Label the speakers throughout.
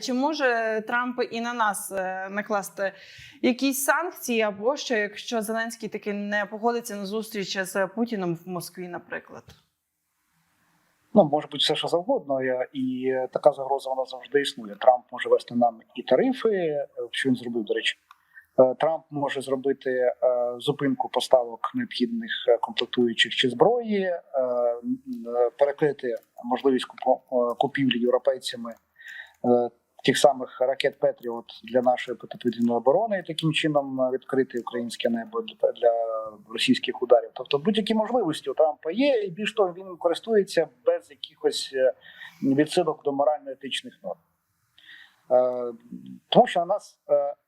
Speaker 1: Чи може Трамп і на нас е, накласти якісь санкції, або що якщо Зеленський таки не погодиться на зустріч з Путіном в Москві, наприклад?
Speaker 2: Ну, може бути все, що завгодно, і така загроза вона завжди існує. Трамп може вести нам і тарифи, е, що він зробив, до речі. Е, Трамп може зробити зупинку поставок необхідних комплектуючих чи зброї, перекрити можливість купівлі європейцями тих самих ракет Петріот для нашої протиповітряної оборони, і таким чином е, відкрити українське небо для, російських ударів. Тобто будь-які можливості у Трампа є, і більш того, він користується без якихось е, відсилок до морально-етичних норм. Е, Тому що на нас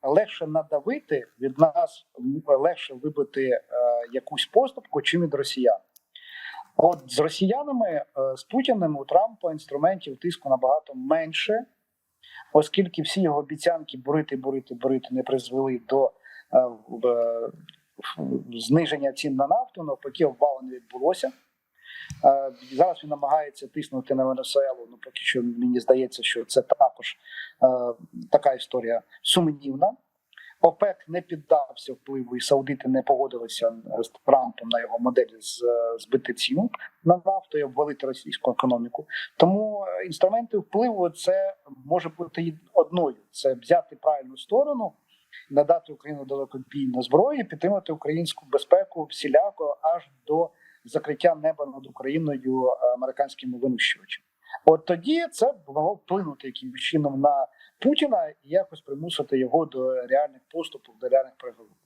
Speaker 2: легше надавити, від нас легше вибити якусь поступку, чим від росіян. От з росіянами, з Путіним у Трампа інструментів тиску набагато менше, оскільки всі його обіцянки бурити, бурити, бурити не призвели до е, е, зниження цін на нафту, навпаки, обвалу не відбулося. Е, Зараз він намагається тиснути на Венесуелу. Ну поки що мені здається, що це також така історія сумнівна. ОПЕК не піддався впливу, і саудити не погодилися з Трампом на його моделі збити ціну на нафту і обвалити російську економіку. Тому інструменти впливу це може бути одною: це взяти правильну сторону, надати Україну далекобійну зброю, підтримати українську безпеку всіляко аж до закриття неба над Україною американськими винищувачами. От тоді це могло вплинути якимось чином на Путіна і якось примусити його до реальних поступів, до реальних переговорів.